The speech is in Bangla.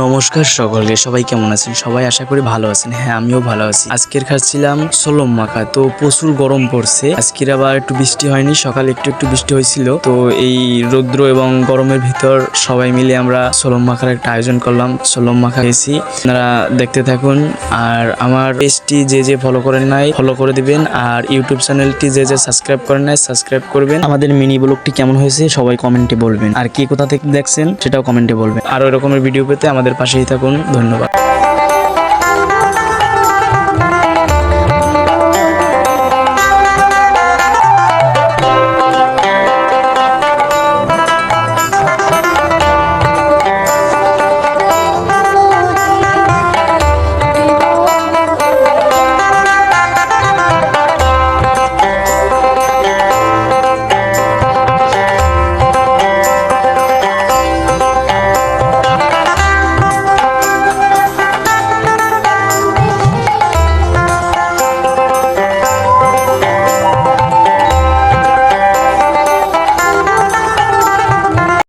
নমস্কার সকলকে, সবাই কেমন আছেন? সবাই আশা করি ভালো আছেন। হ্যাঁ আমিও ভালো আছি। আজকের খাচ্ছিলাম সোলম মাখা। তো প্রচুর গরম পড়ছে। আজকের আবার একটু বৃষ্টি হয়নি, সকালে একটু একটু বৃষ্টি হয়েছিল। তো এই রৌদ্র এবং গরমের ভিতর সবাই মিলে আমরা সোলম মাখার একটা আয়োজন করলাম। সোলম মাখা খেয়েছি। আপনারা দেখতে থাকুন। আর আমার পেজটি যে যে ফলো করেন নাই ফলো করে দিবেন। আর ইউটিউব চ্যানেলটি যে যে সাবস্ক্রাইব করেন নাই সাবস্ক্রাইব করবেন। আমাদের মিনি ব্লগটি কেমন হয়েছে, সবাই কমেন্টে বলবেন। আর কে কোথা থেকে দেখছেন, সেটাও কমেন্টে বলবেন। আর ওই রকমের ভিডিও পেতে আমাদের পাশেই থাকুন ধন্যবাদ।